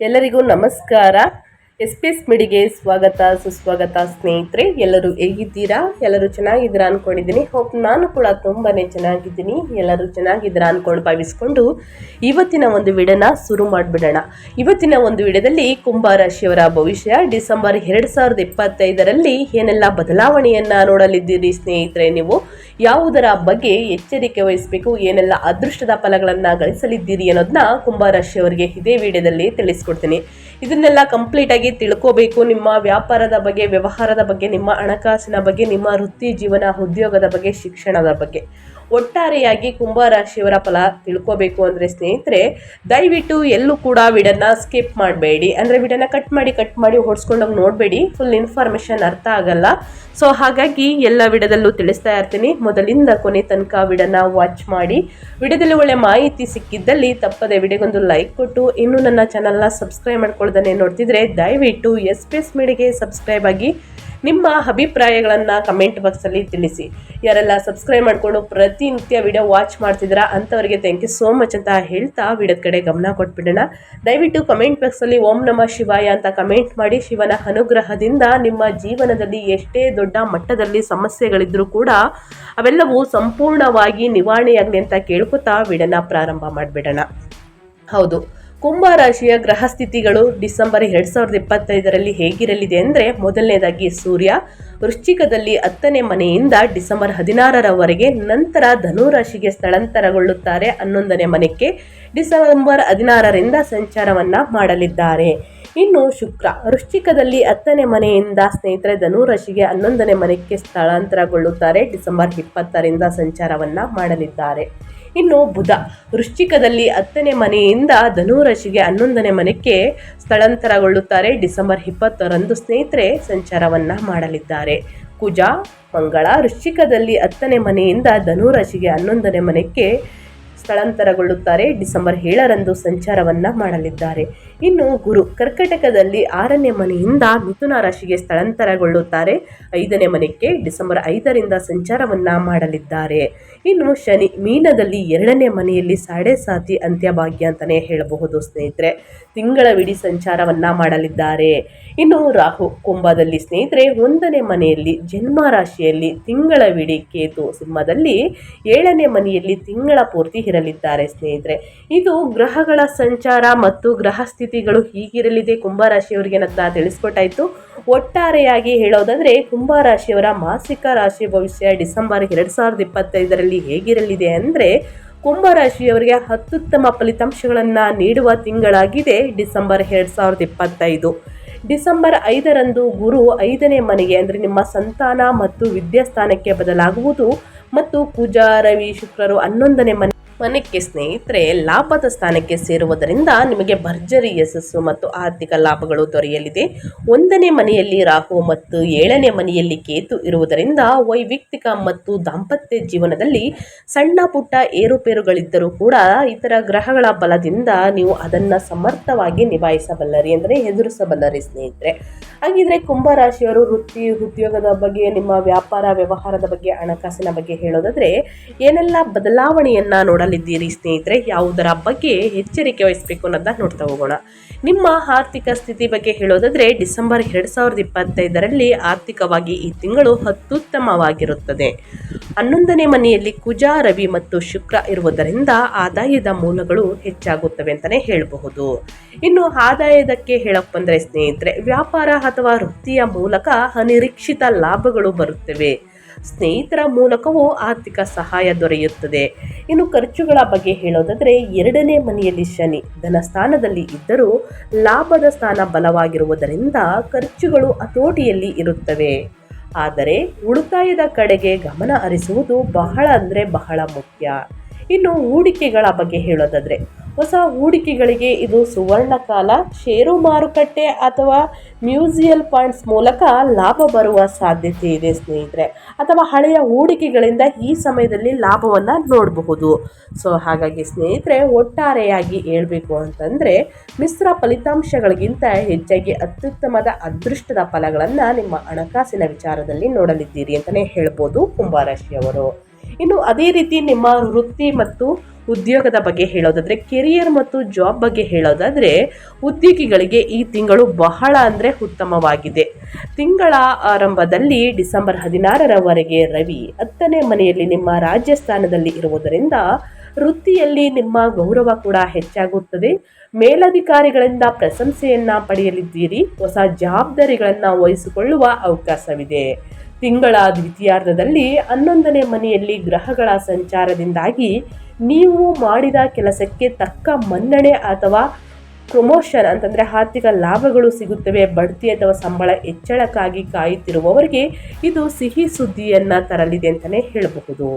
ಎಲ್ಲರಿಗೂ ನಮಸ್ಕಾರ. S P S ಮಿಡಿಗೆ ಸ್ವಾಗತ, ಸುಸ್ವಾಗತ ಸ್ನೇಹಿತರೆ, ಎಲ್ಲರೂ ಹೇಗಿದ್ದೀರಾ? ಎಲ್ಲರೂ ಚೆನ್ನಾಗಿದ್ದೀರಾ ಅಂದ್ಕೊಂಡಿದ್ದೀನಿ ಹೋಪ್ ನಾನು ಕೂಡ ತುಂಬಾ ಚೆನ್ನಾಗಿದ್ದೀನಿ. ಎಲ್ಲರೂ ಚೆನ್ನಾಗಿದ್ದೀರಾ ಅಂದ್ಕೊಂಡು ಭಾವಿಸ್ಕೊಂಡು ಇವತ್ತಿನ ಒಂದು ವಿಡಿಯೋನ ಶುರು ಮಾಡಿಬಿಡೋಣ. ಇವತ್ತಿನ ಒಂದು ವಿಡಿಯೋದಲ್ಲಿ ಕುಂಭ ರಾಶಿಯವರ ಭವಿಷ್ಯ. ಡಿಸೆಂಬರ್ ಎರಡು ಸಾವಿರದ ಇಪ್ಪತ್ತೈದರಲ್ಲಿ ಏನೆಲ್ಲ ಬದಲಾವಣೆಯನ್ನು ನೋಡಲಿದ್ದೀರಿ ಸ್ನೇಹಿತರೆ ನೀವು? ಯಾವುದರ ಬಗ್ಗೆ ಎಚ್ಚರಿಕೆ ವಹಿಸಬೇಕು? ಏನೆಲ್ಲ ಅದೃಷ್ಟದ ಫಲಗಳನ್ನು ಗಳಿಸಲಿದ್ದೀರಿ ಅನ್ನೋದನ್ನ ಕುಂಭ ರಾಶಿಯವರಿಗೆ ಇದೇ ವಿಡಿಯೋದಲ್ಲಿ ತಿಳಿಸ್ಕೊಡ್ತೀನಿ. ಇದನ್ನೆಲ್ಲ ಕಂಪ್ಲೀಟ್ ಆಗಿ ತಿಳ್ಕೋಬೇಕು. ನಿಮ್ಮ ವ್ಯಾಪಾರದ ಬಗ್ಗೆ, ವ್ಯವಹಾರದ ಬಗ್ಗೆ, ನಿಮ್ಮ ಹಣಕಾಸಿನ ಬಗ್ಗೆ, ನಿಮ್ಮ ವೃತ್ತಿ ಜೀವನ, ಉದ್ಯೋಗದ ಬಗ್ಗೆ, ಶಿಕ್ಷಣದ ಬಗ್ಗೆ. ಒಟ್ಟಾರೆಯಾಗಿ ಕುಂಭ ರಾಶಿಯವರ ಫಲ ತಿಳ್ಕೋಬೇಕು ಅಂದರೆ ಸ್ನೇಹಿತರೆ, ದಯವಿಟ್ಟು ಎಲ್ಲೂ ಕೂಡ ವಿಡನ್ನ ಸ್ಕಿಪ್ ಮಾಡಬೇಡಿ. ಅಂದರೆ ವಿಡನ್ನ ಕಟ್ ಮಾಡಿ ಕಟ್ ಮಾಡಿ ಓಡಿಸ್ಕೊಂಡೋಗಿ ನೋಡಬೇಡಿ. ಫುಲ್ ಇನ್ಫಾರ್ಮೇಷನ್ ಅರ್ಥ ಆಗಲ್ಲ. ಸೊ ಹಾಗಾಗಿ ಎಲ್ಲ ವಿಡದಲ್ಲೂ ತಿಳಿಸ್ತಾ ಇರ್ತೀನಿ. ಮೊದಲಿಂದ ಕೊನೆ ತನಕ ವಿಡನ್ನ ವಾಚ್ ಮಾಡಿ. ವಿಡದಲ್ಲಿ ಒಳ್ಳೆ ಮಾಹಿತಿ ಸಿಕ್ಕಿದ್ದಲ್ಲಿ ತಪ್ಪದೆ ವಿಡಿಯೋಗೊಂದು ಲೈಕ್ ಕೊಟ್ಟು, ಇನ್ನೂ ನನ್ನ ಚಾನಲ್ನ ಸಬ್ಸ್ಕ್ರೈಬ್ ಮಾಡ್ಕೊಳ್ಳೋದನ್ನೇ ನೋಡ್ತಿದ್ರೆ ದಯವಿಟ್ಟು ಎಸ್ ಪಿ ಎಸ್ ಮೀಡಿಗೆ ಸಬ್ಸ್ಕ್ರೈಬ್ ಆಗಿ. ನಿಮ್ಮ ಅಭಿಪ್ರಾಯಗಳನ್ನು ಕಮೆಂಟ್ ಬಾಕ್ಸಲ್ಲಿ ತಿಳಿಸಿ. ಯಾರೆಲ್ಲ ಸಬ್ಸ್ಕ್ರೈಬ್ ಮಾಡಿಕೊಂಡು ಪ್ರತಿನಿತ್ಯ ವಿಡಿಯೋ ವಾಚ್ ಮಾಡ್ತಿದ್ದೀರಾ ಅಂಥವರಿಗೆ ಥ್ಯಾಂಕ್ ಯು ಸೋ ಮಚ್ ಅಂತ ಹೇಳ್ತಾ ವಿಡಿಯೋದ ಕಡೆ ಗಮನ ಕೊಟ್ಬಿಡೋಣ. ದಯವಿಟ್ಟು ಕಮೆಂಟ್ ಬಾಕ್ಸಲ್ಲಿ ಓಂ ನಮಃ ಶಿವಾಯ ಅಂತ ಕಮೆಂಟ್ ಮಾಡಿ. ಶಿವನ ಅನುಗ್ರಹದಿಂದ ನಿಮ್ಮ ಜೀವನದಲ್ಲಿ ಎಷ್ಟೇ ದೊಡ್ಡ ಮಟ್ಟದಲ್ಲಿ ಸಮಸ್ಯೆಗಳಿದ್ರೂ ಕೂಡ ಅವೆಲ್ಲವೂ ಸಂಪೂರ್ಣವಾಗಿ ನಿವಾರಣೆಯಾಗಲಿ ಅಂತ ಕೇಳ್ಕೊತಾ ವಿಡಿಯೋನ ಪ್ರಾರಂಭ ಮಾಡಿಬಿಡೋಣ. ಹೌದು. ಕುಂಭ ರಾಶಿಯ ಗ್ರಹ ಸ್ಥಿತಿಗಳು ಡಿಸೆಂಬರ್ ಎರಡು ಸಾವಿರದ ಇಪ್ಪತ್ತೈದರಲ್ಲಿ ಹೇಗಿರಲಿದೆ ಅಂದರೆ ಮೊದಲನೇದಾಗಿ ಸೂರ್ಯ, ವೃಶ್ಚಿಕದಲ್ಲಿ ಹತ್ತನೇ ಮನೆಯಿಂದ ಡಿಸೆಂಬರ್ ಹದಿನಾರರವರೆಗೆ ನಂತರ ಧನುರಾಶಿಗೆ ಸ್ಥಳಾಂತರಗೊಳ್ಳುತ್ತಾರೆ ಹನ್ನೊಂದನೇ ಮನೆಗೆ ಡಿಸೆಂಬರ್ ಹದಿನಾರರಿಂದ ಸಂಚಾರವನ್ನು ಮಾಡಲಿದ್ದಾರೆ. ಇನ್ನು ಶುಕ್ರ, ವೃಶ್ಚಿಕದಲ್ಲಿ ಹತ್ತನೇ ಮನೆಯಿಂದ ಸ್ನೇಹಿತರೆ ಧನುರಾಶಿಗೆ ಹನ್ನೊಂದನೇ ಮನೆಗೆ ಸ್ಥಳಾಂತರಗೊಳ್ಳುತ್ತಾರೆ, ಡಿಸೆಂಬರ್ ಇಪ್ಪತ್ತರಿಂದ ಸಂಚಾರವನ್ನು ಮಾಡಲಿದ್ದಾರೆ. ಇನ್ನು ಬುಧ. ವೃಶ್ಚಿಕದಲ್ಲಿ ಹತ್ತನೇ ಮನೆಯಿಂದ ಧನುರಾಶಿಗೆ ಹನ್ನೊಂದನೇ ಮನೆಗೆ ಸ್ಥಳಾಂತರಗೊಳ್ಳುತ್ತಾರೆ. ಡಿಸೆಂಬರ್ ಇಪ್ಪತ್ತರಂದು ಸ್ನೇಹಿತರೆ ಸಂಚಾರವನ್ನು ಮಾಡಲಿದ್ದಾರೆ. ಕುಜ, ಮಂಗಳ, ವೃಶ್ಚಿಕದಲ್ಲಿ ಹತ್ತನೇ ಮನೆಯಿಂದ ಧನುರಾಶಿಗೆ ಹನ್ನೊಂದನೇ ಮನೆಗೆ ಸ್ಥಳಾಂತರಗೊಳ್ಳುತ್ತಾರೆ. ಡಿಸೆಂಬರ್ ಏಳರಂದು ಸಂಚಾರವನ್ನ ಮಾಡಲಿದ್ದಾರೆ. ಇನ್ನು ಗುರು ಕರ್ಕಟಕದಲ್ಲಿ ಆರನೇ ಮನೆಯಿಂದ ಮಿಥುನ ರಾಶಿಗೆ ಸ್ಥಳಾಂತರಗೊಳ್ಳುತ್ತಾರೆ. ಐದನೇ ಮನೆಗೆ ಡಿಸೆಂಬರ್ ಐದರಿಂದ ಸಂಚಾರವನ್ನ ಮಾಡಲಿದ್ದಾರೆ. ಇನ್ನು ಶನಿ ಮೀನದಲ್ಲಿ ಎರಡನೇ ಮನೆಯಲ್ಲಿ ಸಾಡೆ ಸಾತಿ ಅಂತ್ಯಭಾಗ್ಯ ಅಂತಲೇ ಹೇಳಬಹುದು ಸ್ನೇಹಿತರೆ. ತಿಂಗಳವಿಡೀ ಸಂಚಾರವನ್ನ ಮಾಡಲಿದ್ದಾರೆ. ಇನ್ನು ರಾಹು ಕುಂಭದಲ್ಲಿ ಸ್ನೇಹಿತರೆ, ಒಂದನೇ ಮನೆಯಲ್ಲಿ ಜನ್ಮ ರಾಶಿಯಲ್ಲಿ ತಿಂಗಳವಿಡಿ ಕೇತು ಸಿಂಹದಲ್ಲಿ ಏಳನೇ ಮನೆಯಲ್ಲಿ ತಿಂಗಳ ಪೂರ್ತಿ ಇರಲಿದ್ದಾರೆ ಸ್ನೇಹಿತರೆ. ಇದು ಗ್ರಹಗಳ ಸಂಚಾರ ಮತ್ತು ಗ್ರಹ ಸ್ಥಿತಿಗಳು ಹೀಗಿರಲಿದೆ. ಕುಂಭರಾಶಿಯವರಿಗೆ ಅಂತ ತಿಳಿಸ್ಕೊಟ್ಟಾಯಿತು. ಒಟ್ಟಾರೆಯಾಗಿ ಹೇಳೋದಾದ್ರೆ, ಕುಂಭರಾಶಿಯವರ ಮಾಸಿಕ ರಾಶಿ ಭವಿಷ್ಯ ಡಿಸೆಂಬರ್ ಎರಡು ಸಾವಿರದ ಇಪ್ಪತ್ತೈದರಲ್ಲಿ ಹೇಗಿರಲಿದೆ ಅಂದರೆ, ಕುಂಭರಾಶಿಯವರಿಗೆ ಅತ್ಯುತ್ತಮ ಫಲಿತಾಂಶಗಳನ್ನು ನೀಡುವ ತಿಂಗಳಾಗಿದೆ ಡಿಸೆಂಬರ್ ಎರಡು ಸಾವಿರದ ಇಪ್ಪತ್ತೈದು. ಡಿಸೆಂಬರ್ ಐದರಂದು ಗುರು ಐದನೇ ಮನೆಗೆ, ಅಂದರೆ ನಿಮ್ಮ ಸಂತಾನ ಮತ್ತು ವಿದ್ಯಾಸ್ಥಾನಕ್ಕೆ ಬದಲಾಗುವುದು ಮತ್ತು ಪೂಜಾ, ರವಿ, ಶುಕ್ರರು ಹನ್ನೊಂದನೇ ಮನೆ ಮನೆಗೆ ಸ್ನೇಹಿತರೆ, ಲಾಭದ ಸ್ಥಾನಕ್ಕೆ ಸೇರುವುದರಿಂದ ನಿಮಗೆ ಭರ್ಜರಿ ಯಶಸ್ಸು ಮತ್ತು ಆರ್ಥಿಕ ಲಾಭಗಳು ದೊರೆಯಲಿದೆ. ಒಂದನೇ ಮನೆಯಲ್ಲಿ ರಾಹು ಮತ್ತು ಏಳನೇ ಮನೆಯಲ್ಲಿ ಕೇತು ಇರುವುದರಿಂದ ವೈಯಕ್ತಿಕ ಮತ್ತು ದಾಂಪತ್ಯ ಜೀವನದಲ್ಲಿ ಸಣ್ಣ ಪುಟ್ಟ ಏರುಪೇರುಗಳಿದ್ದರೂ ಕೂಡ ಇತರ ಗ್ರಹಗಳ ಬಲದಿಂದ ನೀವು ಅದನ್ನು ಸಮರ್ಥವಾಗಿ ನಿಭಾಯಿಸಬಲ್ಲರಿ ಅಂದರೆ ಎದುರಿಸಬಲ್ಲರಿ ಸ್ನೇಹಿತರೆ. ಹಾಗಿದ್ರೆ ಕುಂಭರಾಶಿಯವರು ವೃತ್ತಿ ಉದ್ಯೋಗದ ಬಗ್ಗೆ, ನಿಮ್ಮ ವ್ಯಾಪಾರ ವ್ಯವಹಾರದ ಬಗ್ಗೆ, ಹಣಕಾಸಿನ ಬಗ್ಗೆ ಹೇಳೋದಾದರೆ ಏನೆಲ್ಲ ಬದಲಾವಣೆಯನ್ನ ನೋಡಲಿದ್ದೀರಿ ಸ್ನೇಹಿತರೆ, ಯಾವುದರ ಬಗ್ಗೆ ಎಚ್ಚರಿಕೆ ವಹಿಸಬೇಕು ಅನ್ನೋದನ್ನ ನೋಡ್ತಾ ಹೋಗೋಣ. ನಿಮ್ಮ ಆರ್ಥಿಕ ಸ್ಥಿತಿ ಬಗ್ಗೆ ಹೇಳೋದಾದ್ರೆ, ಡಿಸೆಂಬರ್ ಎರಡು ಸಾವಿರದ ಇಪ್ಪತ್ತೈದರಲ್ಲಿ ಆರ್ಥಿಕವಾಗಿ ಈ ತಿಂಗಳು ಅತ್ಯುತ್ತಮವಾಗಿರುತ್ತದೆ. ಹನ್ನೊಂದನೇ ಮನೆಯಲ್ಲಿ ಕುಜ, ರವಿ ಮತ್ತು ಶುಕ್ರ ಇರುವುದರಿಂದ ಆದಾಯದ ಮೂಲಗಳು ಹೆಚ್ಚಾಗುತ್ತವೆ ಅಂತಲೇ ಹೇಳಬಹುದು. ಇನ್ನು ಆದಾಯದಕ್ಕೆ ಹೇಳಕ್ ಬಂದರೆ ಸ್ನೇಹಿತರೆ, ವ್ಯಾಪಾರ ಅಥವಾ ವೃತ್ತಿಯ ಮೂಲಕ ಅನಿರೀಕ್ಷಿತ ಲಾಭಗಳು ಬರುತ್ತವೆ. ಸ್ನೇಹಿತರ ಮೂಲಕವೂ ಆರ್ಥಿಕ ಸಹಾಯ ದೊರೆಯುತ್ತದೆ. ಇನ್ನು ಖರ್ಚುಗಳ ಬಗ್ಗೆ ಹೇಳೋದಾದರೆ, ಎರಡನೇ ಮನೆಯಲ್ಲಿ ಶನಿ ಧನಸ್ಥಾನದಲ್ಲಿ ಇದ್ದರೂ ಲಾಭದ ಸ್ಥಾನ ಬಲವಾಗಿರುವುದರಿಂದ ಖರ್ಚುಗಳು ಹತೋಟಿಯಲ್ಲಿ ಇರುತ್ತವೆ. ಆದರೆ ಉಳಿತಾಯದ ಕಡೆಗೆ ಗಮನ ಹರಿಸುವುದು ಬಹಳ ಅಂದರೆ ಬಹಳ ಮುಖ್ಯ. ಇನ್ನು ಹೂಡಿಕೆಗಳ ಬಗ್ಗೆ ಹೇಳೋದಾದರೆ, ಹೊಸ ಹೂಡಿಕೆಗಳಿಗೆ ಇದು ಸುವರ್ಣ ಕಾಲ, ಷೇರು ಮಾರುಕಟ್ಟೆ ಅಥವಾ ಮ್ಯೂಸಿಯಲ್ ಫಂಡ್ಸ್ ಮೂಲಕ ಲಾಭ ಬರುವ ಸಾಧ್ಯತೆ ಇದೆ ಸ್ನೇಹಿತರೆ. ಅಥವಾ ಹಳೆಯ ಹೂಡಿಕೆಗಳಿಂದ ಈ ಸಮಯದಲ್ಲಿ ಲಾಭವನ್ನು ನೋಡಬಹುದು. ಸೊ ಹಾಗಾಗಿ ಸ್ನೇಹಿತರೆ, ಒಟ್ಟಾರೆಯಾಗಿ ಹೇಳಬೇಕು ಅಂತಂದರೆ, ಮಿಶ್ರ ಫಲಿತಾಂಶಗಳಿಗಿಂತ ಹೆಚ್ಚಾಗಿ ಅತ್ಯುತ್ತಮದ ಅದೃಷ್ಟದ ಫಲಗಳನ್ನು ನಿಮ್ಮ ಹಣಕಾಸಿನ ವಿಚಾರದಲ್ಲಿ ನೋಡಲಿದ್ದೀರಿ ಅಂತಲೇ ಹೇಳ್ಬೋದು ಕುಂಭರಾಶಿಯವರು ಇನ್ನು ಅದೇ ರೀತಿ ನಿಮ್ಮ ವೃತ್ತಿ ಮತ್ತು ಉದ್ಯೋಗದ ಬಗ್ಗೆ ಹೇಳೋದಾದರೆ ಕೆರಿಯರ್ ಮತ್ತು ಜಾಬ್ ಬಗ್ಗೆ ಹೇಳೋದಾದರೆ, ಉದ್ಯೋಗಿಗಳಿಗೆ ಈ ತಿಂಗಳು ಬಹಳ ಅಂದರೆ ಉತ್ತಮವಾಗಿದೆ. ತಿಂಗಳ ಆರಂಭದಲ್ಲಿ ಡಿಸೆಂಬರ್ ಹದಿನಾರರವರೆಗೆ ರವಿ ಹತ್ತನೇ ಮನೆಯಲ್ಲಿ ನಿಮ್ಮ ರಾಜ್ಯಸ್ಥಾನದಲ್ಲಿ ಇರುವುದರಿಂದ ವೃತ್ತಿಯಲ್ಲಿ ನಿಮ್ಮ ಗೌರವ ಕೂಡ ಹೆಚ್ಚಾಗುತ್ತದೆ. ಮೇಲಧಿಕಾರಿಗಳಿಂದ ಪ್ರಶಂಸೆಯನ್ನು ಪಡೆಯಲಿದ್ದೀರಿ. ಹೊಸ ಜವಾಬ್ದಾರಿಗಳನ್ನು ವಹಿಸಿಕೊಳ್ಳುವ ಅವಕಾಶವಿದೆ. ತಿಂಗಳ ದ್ವಿತೀಯಾರ್ಧದಲ್ಲಿ ಹನ್ನೊಂದನೇ ಮನೆಯಲ್ಲಿ ಗ್ರಹಗಳ ಸಂಚಾರದಿಂದಾಗಿ ನೀವು ಮಾಡಿದ ಕೆಲಸಕ್ಕೆ ತಕ್ಕ ಮನ್ನಣೆ ಅಥವಾ ಪ್ರಮೋಷನ್ ಅಂತಂದರೆ ಆರ್ಥಿಕ ಲಾಭಗಳು ಸಿಗುತ್ತವೆ, ಬಡ್ತಿ ಅಥವಾ ಸಂಬಳ ಹೆಚ್ಚಳಕ್ಕಾಗಿ ಕಾಯುತ್ತಿರುವವರಿಗೆ ಇದು ಸಿಹಿ ಸುದ್ದಿಯನ್ನು ತರಲಿದೆ ಅಂತಲೇ ಹೇಳಬಹುದು.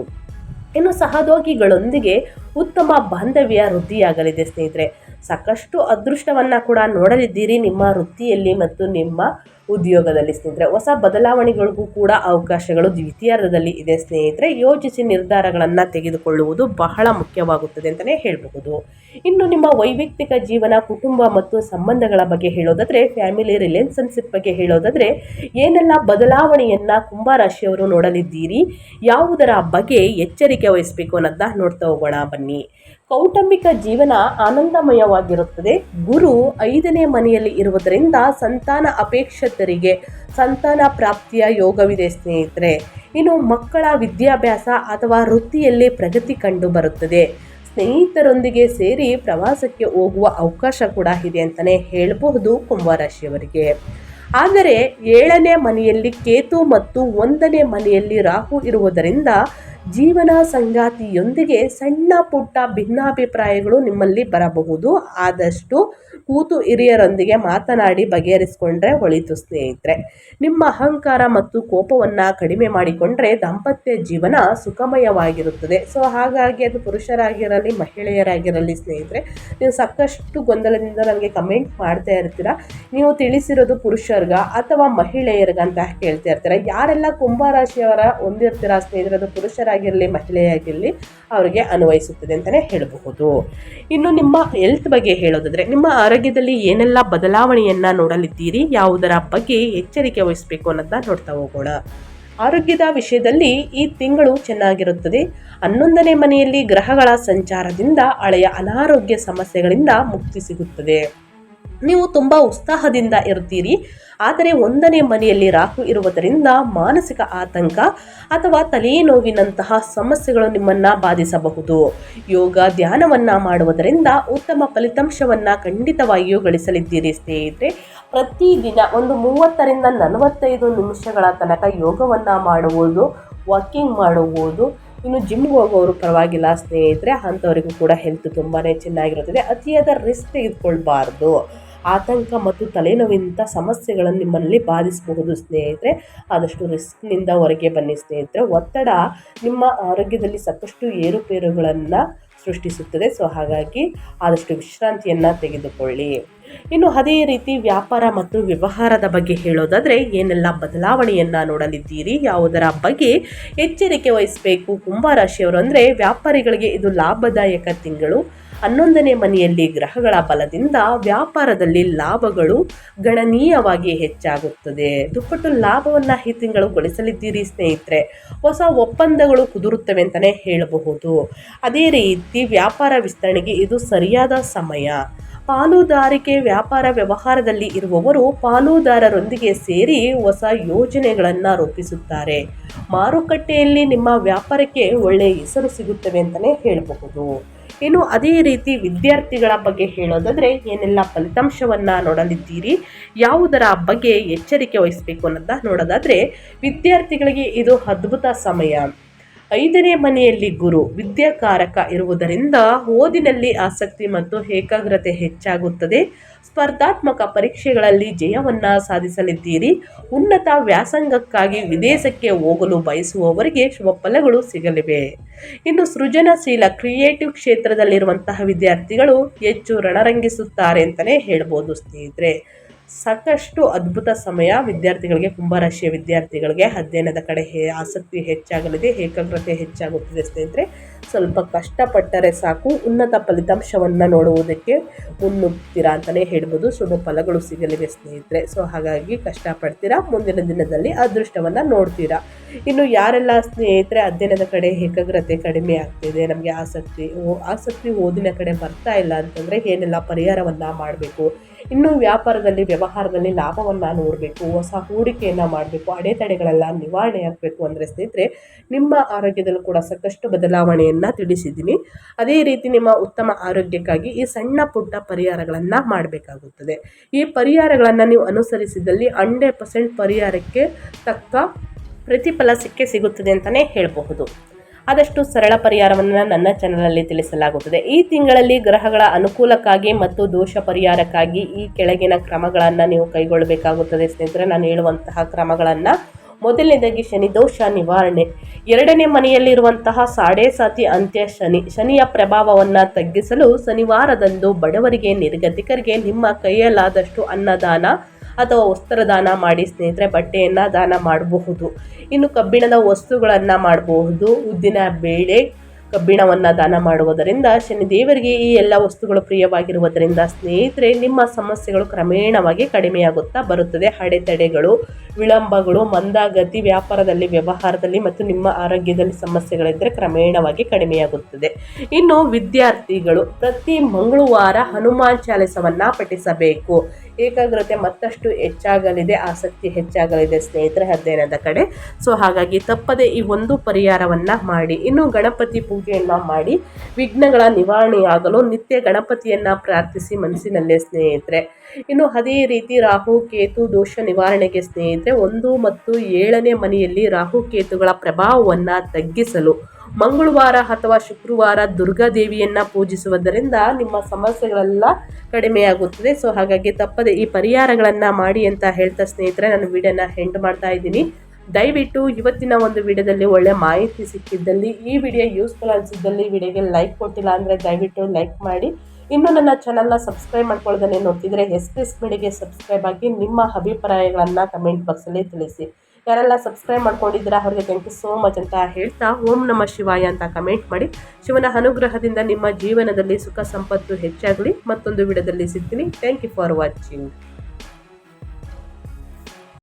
ಇನ್ನು ಸಹದೋಗಿಗಳೊಂದಿಗೆ ಉತ್ತಮ ಬಾಂಧವ್ಯ ವೃದ್ಧಿಯಾಗಲಿದೆ ಸ್ನೇಹಿತರೆ. ಸಾಕಷ್ಟು ಅದೃಷ್ಟವನ್ನು ಕೂಡ ನೋಡಲಿದ್ದೀರಿ ನಿಮ್ಮ ವೃತ್ತಿಯಲ್ಲಿ ಮತ್ತು ನಿಮ್ಮ ಉದ್ಯೋಗದಲ್ಲಿ ಸ್ನೇಹಿತರೆ, ಹೊಸ ಬದಲಾವಣೆಗಳಿಗೂ ಕೂಡ ಅವಕಾಶಗಳು ದ್ವಿತೀಯಾರ್ಧದಲ್ಲಿ ಇದೆ ಸ್ನೇಹಿತರೆ. ಯೋಚಿಸಿ ನಿರ್ಧಾರಗಳನ್ನು ತೆಗೆದುಕೊಳ್ಳುವುದು ಬಹಳ ಮುಖ್ಯವಾಗುತ್ತದೆ ಅಂತಲೇ ಹೇಳಬಹುದು. ಇನ್ನು ನಿಮ್ಮ ವೈಯಕ್ತಿಕ ಜೀವನ, ಕುಟುಂಬ ಮತ್ತು ಸಂಬಂಧಗಳ ಬಗ್ಗೆ ಹೇಳೋದಾದರೆ ಫ್ಯಾಮಿಲಿ ರಿಲೇಷನ್ಶಿಪ್ ಬಗ್ಗೆ ಹೇಳೋದಾದರೆ, ಏನೆಲ್ಲ ಬದಲಾವಣೆಯನ್ನು ಕುಂಭರಾಶಿಯವರು ನೋಡಲಿದ್ದೀರಿ, ಯಾವುದರ ಬಗ್ಗೆ ಎಚ್ಚರಿಕೆ ವಹಿಸಬೇಕು ಅನ್ನೋದನ್ನ ನೋಡ್ತಾ ಹೋಗೋಣ ಬನ್ನಿ. ಕೌಟುಂಬಿಕ ಜೀವನ ಆನಂದಮಯವಾಗಿರುತ್ತದೆ. ಗುರು ಐದನೇ ಮನೆಯಲ್ಲಿ ಇರುವುದರಿಂದ ಸಂತಾನ ಅಪೇಕ್ಷತರಿಗೆ ಸಂತಾನ ಪ್ರಾಪ್ತಿಯ ಯೋಗವಿದೆ ಸ್ನೇಹಿತರೆ. ಇನ್ನು ಮಕ್ಕಳ ವಿದ್ಯಾಭ್ಯಾಸ ಅಥವಾ ವೃತ್ತಿಯಲ್ಲಿ ಪ್ರಗತಿ ಕಂಡು ಬರುತ್ತದೆ. ಸ್ನೇಹಿತರೊಂದಿಗೆ ಸೇರಿ ಪ್ರವಾಸಕ್ಕೆ ಹೋಗುವ ಅವಕಾಶ ಕೂಡ ಇದೆ ಅಂತಲೇ ಹೇಳಬಹುದು ಕುಂಭರಾಶಿಯವರಿಗೆ. ಆದರೆ ಏಳನೇ ಮನೆಯಲ್ಲಿ ಕೇತು ಮತ್ತು ಒಂದನೇ ಮನೆಯಲ್ಲಿ ರಾಹು ಇರುವುದರಿಂದ ಜೀವನ ಸಂಗಾತಿಯೊಂದಿಗೆ ಸಣ್ಣ ಪುಟ್ಟ ಭಿನ್ನಾಭಿಪ್ರಾಯಗಳು ನಿಮ್ಮಲ್ಲಿ ಬರಬಹುದು. ಆದಷ್ಟು ಕೂತು ಹಿರಿಯರೊಂದಿಗೆ ಮಾತನಾಡಿ ಬಗೆಹರಿಸಿಕೊಂಡ್ರೆ ಒಳಿತು ಸ್ನೇಹಿತರೆ. ನಿಮ್ಮ ಅಹಂಕಾರ ಮತ್ತು ಕೋಪವನ್ನು ಕಡಿಮೆ ಮಾಡಿಕೊಂಡ್ರೆ ದಾಂಪತ್ಯ ಜೀವನ ಸುಖಮಯವಾಗಿರುತ್ತದೆ. ಸೊ ಹಾಗಾಗಿ ಅದು ಪುರುಷರಾಗಿರಲಿ, ಮಹಿಳೆಯರಾಗಿರಲಿ ಸ್ನೇಹಿತರೆ, ನೀವು ಸಾಕಷ್ಟು ಗೊಂದಲದಿಂದ ನನಗೆ ಕಮೆಂಟ್ ಮಾಡ್ತಾ ಇರ್ತೀರ? ನೀವು ತಿಳಿಸಿರೋದು ಪುರುಷರ್ಗ ಅಥವಾ ಮಹಿಳೆಯರ್ಗ ಅಂತ ಕೇಳ್ತಾ ಇರ್ತೀರ? ಯಾರೆಲ್ಲ ಕುಂಭರಾಶಿಯವರ ಹೊಂದಿರ್ತೀರ ಸ್ನೇಹಿತರೆ? ಅದು ಪುರುಷರಾಗಿರಲಿ ಮಹಿಳೆಯಾಗಿರಲಿ ಅವರಿಗೆ ಅನ್ವಯಿಸುತ್ತದೆ ಅಂತಲೇ ಹೇಳಬಹುದು. ಇನ್ನು ನಿಮ್ಮ ಹೆಲ್ತ್ ಬಗ್ಗೆ ಹೇಳೋದಾದರೆ, ನಿಮ್ಮ ಆರೋಗ್ಯದಲ್ಲಿ ಏನೆಲ್ಲ ಬದಲಾವಣೆಯನ್ನು ನೋಡಲಿದ್ದೀರಿ? ಯಾವುದರ ಬಗ್ಗೆ ಎಚ್ಚರಿಕೆ ವಹಿಸಬೇಕು ಅನ್ನೋದನ್ನ ನೋಡ್ತಾ ಹೋಗೋಣ. ಆರೋಗ್ಯದ ವಿಷಯದಲ್ಲಿ ಈ ತಿಂಗಳು ಚೆನ್ನಾಗಿರುತ್ತದೆ. ಹನ್ನೊಂದನೇ ಮನೆಯಲ್ಲಿ ಗ್ರಹಗಳ ಸಂಚಾರದಿಂದ ಹಳೆಯ ಅನಾರೋಗ್ಯ ಸಮಸ್ಯೆಗಳಿಂದ ಮುಕ್ತಿ ಸಿಗುತ್ತದೆ. ನೀವು ತುಂಬ ಉತ್ಸಾಹದಿಂದ ಇರ್ತೀರಿ. ಆದರೆ ಒಂದನೇ ಮನೆಯಲ್ಲಿ ರಾಹು ಇರುವುದರಿಂದ ಮಾನಸಿಕ ಆತಂಕ ಅಥವಾ ತಲೆನೋವಿನಂತಹ ಸಮಸ್ಯೆಗಳು ನಿಮ್ಮನ್ನು ಬಾಧಿಸಬಹುದು. ಯೋಗ, ಧ್ಯಾನವನ್ನು ಮಾಡುವುದರಿಂದ ಉತ್ತಮ ಫಲಿತಾಂಶವನ್ನು ಖಂಡಿತವಾಗಿಯೂ ಗಳಿಸಲಿದ್ದೀರಿ ಸ್ನೇಹಿತರೆ. ಪ್ರತಿದಿನ ಒಂದು ಮೂವತ್ತರಿಂದ ನಲವತ್ತೈದು ನಿಮಿಷಗಳ ತನಕ ಯೋಗವನ್ನು ಮಾಡುವುದು, ವಾಕಿಂಗ್ ಮಾಡುವುದು, ಇನ್ನು ಜಿಮ್ಗೆ ಹೋಗೋರು ಪರವಾಗಿಲ್ಲ ಸ್ನೇಹಿತರೆ. ಅಂಥವರಿಗೂ ಕೂಡ ಹೆಲ್ತ್ ತುಂಬಾ ಚೆನ್ನಾಗಿರುತ್ತದೆ. ಅತಿಯಾದ ರಿಸ್ಕ್ ತೆಗೆದುಕೊಳ್ಬಾರ್ದು. ಆತಂಕ ಮತ್ತು ತಲೆನೋವಿನಂಥ ಸಮಸ್ಯೆಗಳನ್ನು ನಿಮ್ಮಲ್ಲಿ ಬಾಧಿಸಬಹುದು, ಸ್ನೇಹಿತರೆ. ಆದಷ್ಟು ರಿಸ್ಕ್ನಿಂದ ಹೊರಗೆ ಬನ್ನಿ, ಸ್ನೇಹಿತರೆ. ಒತ್ತಡ ನಿಮ್ಮ ಆರೋಗ್ಯದಲ್ಲಿ ಸಾಕಷ್ಟು ಏರುಪೇರುಗಳನ್ನು ಸೃಷ್ಟಿಸುತ್ತದೆ. ಸೊ ಹಾಗಾಗಿ ಆದಷ್ಟು ವಿಶ್ರಾಂತಿಯನ್ನು ತೆಗೆದುಕೊಳ್ಳಿ. ಇನ್ನು ಅದೇ ರೀತಿ ವ್ಯಾಪಾರ ಮತ್ತು ವ್ಯವಹಾರದ ಬಗ್ಗೆ ಹೇಳೋದಾದರೆ, ಏನೆಲ್ಲ ಬದಲಾವಣೆಯನ್ನು ನೋಡಲಿದ್ದೀರಿ, ಯಾವುದರ ಬಗ್ಗೆ ಎಚ್ಚರಿಕೆ ವಹಿಸಬೇಕು, ಕುಂಭರಾಶಿಯವರು ಅಂದರೆ ವ್ಯಾಪಾರಿಗಳಿಗೆ ಇದು ಲಾಭದಾಯಕ ತಿಂಗಳು. ಹನ್ನೊಂದನೇ ಮನೆಯಲ್ಲಿ ಗ್ರಹಗಳ ಬಲದಿಂದ ವ್ಯಾಪಾರದಲ್ಲಿ ಲಾಭಗಳು ಗಣನೀಯವಾಗಿ ಹೆಚ್ಚಾಗುತ್ತದೆ. ದುಪ್ಪಟ್ಟು ಲಾಭವನ್ನು ಈ ತಿಂಗಳು ಗಳಿಸಲಿದ್ದೀರಿ ಸ್ನೇಹಿತರೆ. ಹೊಸ ಒಪ್ಪಂದಗಳು ಕುದುರುತ್ತವೆ ಅಂತಲೇ ಹೇಳಬಹುದು. ಅದೇ ರೀತಿ ವ್ಯಾಪಾರ ವಿಸ್ತರಣೆಗೆ ಇದು ಸರಿಯಾದ ಸಮಯ. ಪಾಲುದಾರಿಕೆ ವ್ಯಾಪಾರ ವ್ಯವಹಾರದಲ್ಲಿ ಇರುವವರು ಪಾಲುದಾರರೊಂದಿಗೆ ಸೇರಿ ಹೊಸ ಯೋಜನೆಗಳನ್ನು ರೂಪಿಸುತ್ತಾರೆ. ಮಾರುಕಟ್ಟೆಯಲ್ಲಿ ನಿಮ್ಮ ವ್ಯಾಪಾರಕ್ಕೆ ಒಳ್ಳೆಯ ಹೆಸರು ಸಿಗುತ್ತವೆ ಅಂತಲೇ ಹೇಳಬಹುದು. ಇನ್ನು ಅದೇ ರೀತಿ ವಿದ್ಯಾರ್ಥಿಗಳ ಬಗ್ಗೆ ಹೇಳೋದಾದರೆ ಏನೆಲ್ಲ ಫಲಿತಾಂಶವನ್ನು ನೋಡಲಿದ್ದೀರಿ? ಯಾವುದರ ಬಗ್ಗೆ ಎಚ್ಚರಿಕೆ ವಹಿಸಬೇಕು ಅನ್ನೋದನ್ನ ನೋಡೋದಾದರೆ ವಿದ್ಯಾರ್ಥಿಗಳಿಗೆ ಇದು ಅದ್ಭುತ ಸಮಯ. ಐದನೇ ಮನೆಯಲ್ಲಿ ಗುರು, ವಿದ್ಯಾಕಾರಕ ಇರುವುದರಿಂದ ಓದಿನಲ್ಲಿ ಆಸಕ್ತಿ ಮತ್ತು ಏಕಾಗ್ರತೆ ಹೆಚ್ಚಾಗುತ್ತದೆ. ಸ್ಪರ್ಧಾತ್ಮಕ ಪರೀಕ್ಷೆಗಳಲ್ಲಿ ಜಯವನ್ನು ಸಾಧಿಸಲಿದ್ದೀರಿ. ಉನ್ನತ ವ್ಯಾಸಂಗಕ್ಕಾಗಿ ವಿದೇಶಕ್ಕೆ ಹೋಗಲು ಬಯಸುವವರಿಗೆ ಶುಭ ಫಲಗಳು ಸಿಗಲಿವೆ. ಇನ್ನು ಸೃಜನಶೀಲ ಕ್ರಿಯೇಟಿವ್ ಕ್ಷೇತ್ರದಲ್ಲಿರುವಂತಹ ವಿದ್ಯಾರ್ಥಿಗಳು ಹೆಚ್ಚು ರಣರಂಗಿಸುತ್ತಾರೆ ಅಂತಲೇ ಹೇಳ್ಬೋದು ಸ್ನೇಹಿತರೆ. ಸಾಕಷ್ಟು ಅದ್ಭುತ ಸಮಯ ವಿದ್ಯಾರ್ಥಿಗಳಿಗೆ, ಕುಂಭರಾಶಿಯ ವಿದ್ಯಾರ್ಥಿಗಳಿಗೆ ಅಧ್ಯಯನದ ಕಡೆ ಹೇ, ಆಸಕ್ತಿ ಹೆಚ್ಚಾಗಲಿದೆ, ಏಕಾಗ್ರತೆ ಹೆಚ್ಚಾಗುತ್ತದೆ ಸ್ನೇಹಿತರೆ. ಸ್ವಲ್ಪ ಕಷ್ಟಪಟ್ಟರೆ ಸಾಕು, ಉನ್ನತ ಫಲಿತಾಂಶವನ್ನು ನೋಡುವುದಕ್ಕೆ ಮುನ್ನುಗ್ತೀರಾ ಅಂತಲೇ ಹೇಳ್ಬೋದು. ಶುಭ ಫಲಗಳು ಸಿಗಲಿವೆ ಸ್ನೇಹಿತರೆ. ಸೊ, ಹಾಗಾಗಿ ಕಷ್ಟಪಡ್ತೀರಾ, ಮುಂದಿನ ದಿನದಲ್ಲಿ ಅದೃಷ್ಟವನ್ನು ನೋಡ್ತೀರಾ. ಇನ್ನು ಯಾರೆಲ್ಲ ಸ್ನೇಹಿತರೆ, ಅಧ್ಯಯನದ ಕಡೆ ಏಕಾಗ್ರತೆ ಕಡಿಮೆ ಆಗ್ತಿದೆ, ನಮಗೆ ಆಸಕ್ತಿ ಆಸಕ್ತಿ ಓದಿನ ಕಡೆ ಬರ್ತಾ ಇಲ್ಲ ಅಂತಂದರೆ ಏನೆಲ್ಲ ಪರಿಹಾರವನ್ನು ಮಾಡಬೇಕು? ಇನ್ನು ವ್ಯಾಪಾರದಲ್ಲಿ, ವ್ಯವಹಾರದಲ್ಲಿ ಲಾಭವನ್ನು ನೋಡಬೇಕು, ಹೊಸ ಹೂಡಿಕೆಯನ್ನು ಮಾಡಬೇಕು, ಅಡೆತಡೆಗಳೆಲ್ಲ ನಿವಾರಣೆ ಆಗಬೇಕು ಅಂದರೆ ಸ್ನೇಹಿತರೆ, ನಿಮ್ಮ ಆರೋಗ್ಯದಲ್ಲೂ ಕೂಡ ಸಾಕಷ್ಟು ಬದಲಾವಣೆಯನ್ನು ತಿಳಿಸಿದ್ದೀನಿ. ಅದೇ ರೀತಿ ನಿಮ್ಮ ಉತ್ತಮ ಆರೋಗ್ಯಕ್ಕಾಗಿ ಈ ಸಣ್ಣ ಪುಟ್ಟ ಪರಿಹಾರಗಳನ್ನು ಮಾಡಬೇಕಾಗುತ್ತದೆ. ಈ ಪರಿಹಾರಗಳನ್ನು ನೀವು ಅನುಸರಿಸಿದಲ್ಲಿ ಹಂಡ್ರೆಡ್ ಪರ್ಸೆಂಟ್ ಪರಿಹಾರಕ್ಕೆ ತಕ್ಕ ಪ್ರತಿಫಲ ಸಿಕ್ಕೇ ಸಿಗುತ್ತದೆ ಅಂತಲೇ ಹೇಳಬಹುದು. ಆದಷ್ಟು ಸರಳ ಪರಿಹಾರವನ್ನು ನನ್ನ ಚಾನಲಲ್ಲಿ ತಿಳಿಸಲಾಗುತ್ತದೆ. ಈ ತಿಂಗಳಲ್ಲಿ ಗ್ರಹಗಳ ಅನುಕೂಲಕ್ಕಾಗಿ ಮತ್ತು ದೋಷ ಪರಿಹಾರಕ್ಕಾಗಿ ಈ ಕೆಳಗಿನ ಕ್ರಮಗಳನ್ನು ನೀವು ಕೈಗೊಳ್ಳಬೇಕಾಗುತ್ತದೆ ಸ್ನೇಹಿತರೆ. ನಾನು ಹೇಳುವಂತಹ ಕ್ರಮಗಳನ್ನು ಮೊದಲನೇದಾಗಿ ಶನಿ ದೋಷ ನಿವಾರಣೆ. ಎರಡನೇ ಮನೆಯಲ್ಲಿರುವಂತಹ ಸಾಡೆ ಸಾತಿ ಅಂತ್ಯ ಶನಿ. ಶನಿಯ ಪ್ರಭಾವವನ್ನು ತಗ್ಗಿಸಲು ಶನಿವಾರದಂದು ಬಡವರಿಗೆ, ನಿರ್ಗತಿಕರಿಗೆ ನಿಮ್ಮ ಕೈಯಲ್ಲಾದಷ್ಟು ಅನ್ನದಾನ ಅಥವಾ ವಸ್ತ್ರದಾನ ಮಾಡಿ ಸ್ನೇಹಿತರೆ ಬಟ್ಟೆಯನ್ನು ದಾನ ಮಾಡಬಹುದು. ಇನ್ನು ಕಬ್ಬಿಣದ ವಸ್ತುಗಳನ್ನು ಮಾಡಬಹುದು. ಉದ್ದಿನ ಬೇಳೆ ಕಬ್ಬಿಣವನ್ನು ದಾನ ಮಾಡುವುದರಿಂದ ಶನಿದೇವರಿಗೆ ಈ ಎಲ್ಲ ವಸ್ತುಗಳು ಪ್ರಿಯವಾಗಿರುವುದರಿಂದ ಸ್ನೇಹಿತರೆ, ನಿಮ್ಮ ಸಮಸ್ಯೆಗಳು ಕ್ರಮೇಣವಾಗಿ ಕಡಿಮೆಯಾಗುತ್ತಾ ಬರುತ್ತದೆ. ಅಡೆತಡೆಗಳು, ವಿಳಂಬಗಳು, ಮಂದಾಗತಿ ವ್ಯಾಪಾರದಲ್ಲಿ, ವ್ಯವಹಾರದಲ್ಲಿ ಮತ್ತು ನಿಮ್ಮ ಆರೋಗ್ಯದಲ್ಲಿ ಸಮಸ್ಯೆಗಳಿದ್ದರೆ ಕ್ರಮೇಣವಾಗಿ ಕಡಿಮೆಯಾಗುತ್ತದೆ. ಇನ್ನು ವಿದ್ಯಾರ್ಥಿಗಳು, ಪ್ರತಿ ಮಂಗಳವಾರ ಹನುಮಾನ್ ಚಾಲಿಸವನ್ನು ಪಠಿಸಬೇಕು. ಏಕಾಗ್ರತೆ ಮತ್ತಷ್ಟು ಹೆಚ್ಚಾಗಲಿದೆ, ಆಸಕ್ತಿ ಹೆಚ್ಚಾಗಲಿದೆ ಸ್ನೇಹಿತರೆ, ಅಧ್ಯಯನದ ಕಡೆ. ಸೊ, ಹಾಗಾಗಿ ತಪ್ಪದೆ ಈ ಒಂದು ಪರಿಹಾರವನ್ನು ಮಾಡಿ. ಇನ್ನು ಗಣಪತಿ ಪೂಜೆಯನ್ನು ಮಾಡಿ ವಿಘ್ನಗಳ ನಿವಾರಣೆಯಾಗಲು ನಿತ್ಯ ಗಣಪತಿಯನ್ನು ಪ್ರಾರ್ಥಿಸಿ ಮನಸ್ಸಿನಲ್ಲೇ ಸ್ನೇಹಿತರೆ. ಇನ್ನು ಅದೇ ರೀತಿ ರಾಹು, ಕೇತು ದೋಷ ನಿವಾರಣೆಗೆ ಸ್ನೇಹಿತರೆ, ಒಂದು ಮತ್ತು ಏಳನೇ ಮನೆಯಲ್ಲಿ ರಾಹು, ಕೇತುಗಳ ಪ್ರಭಾವವನ್ನು ತಗ್ಗಿಸಲು ಮಂಗಳವಾರ ಅಥವಾ ಶುಕ್ರವಾರ ದುರ್ಗಾ ದೇವಿಯನ್ನ ಪೂಜಿಸುವುದರಿಂದ ನಿಮ್ಮ ಸಮಸ್ಯೆಗಳೆಲ್ಲ ಕಡಿಮೆಯಾಗುತ್ತದೆ. ಸೊ, ಹಾಗಾಗಿ ತಪ್ಪದೆ ಈ ಪರಿಹಾರಗಳನ್ನು ಮಾಡಿ ಅಂತ ಹೇಳ್ತಾ ಸ್ನೇಹಿತರೆ, ನಾನು ವಿಡಿಯೋನ ಹೆಂಡ್ ಮಾಡ್ತಾ ಇದ್ದೀನಿ. ದಯವಿಟ್ಟು ಇವತ್ತಿನ ಒಂದು ವಿಡಿಯೋದಲ್ಲಿ ಒಳ್ಳೆ ಮಾಹಿತಿ ಸಿಕ್ಕಿದ್ದಲ್ಲಿ ಈ ವಿಡಿಯೋ ಯೂಸ್ಫುಲ್ ಅನಿಸಿದ್ದಲ್ಲಿ ವಿಡಿಯೋಗೆ ಲೈಕ್ ಕೊಟ್ಟಿಲ್ಲ ಅಂದರೆ ದಯವಿಟ್ಟು ಲೈಕ್ ಮಾಡಿ. ಇನ್ನು ನನ್ನ ಚಾನಲ್ನ ಸಬ್ಸ್ಕ್ರೈಬ್ ಮಾಡ್ಕೊಳ್ಳೋದನ್ನೇ ನೋಡ್ತಿದ್ರೆ ಎಸ್ ಪಿ ಎಸ್ ಮಿಡಿಗೆ ಸಬ್ಸ್ಕ್ರೈಬ್ ಆಗಿ ನಿಮ್ಮ ಅಭಿಪ್ರಾಯಗಳನ್ನು ಕಮೆಂಟ್ ಬಾಕ್ಸಲ್ಲಿ ತಿಳಿಸಿ. ಯಾರೆಲ್ಲ ಸಬ್ಸ್ಕ್ರೈಬ್ ಮಾಡ್ಕೊಂಡಿದ್ದೀರಾ ಅವ್ರಿಗೆ ಥ್ಯಾಂಕ್ ಯು ಸೋ ಮಚ್ ಅಂತ ಹೇಳ್ತಾ ಓಂ ನಮ ಶಿವಾಯ ಅಂತ ಕಮೆಂಟ್ ಮಾಡಿ. ಶಿವನ ಅನುಗ್ರಹದಿಂದ ನಿಮ್ಮ ಜೀವನದಲ್ಲಿ ಸುಖ ಸಂಪತ್ತು ಹೆಚ್ಚಾಗಲಿ. ಮತ್ತೊಂದು ವಿಡಿಯೋದಲ್ಲಿ ಸಿಗ್ತೀನಿ. Thank you for watching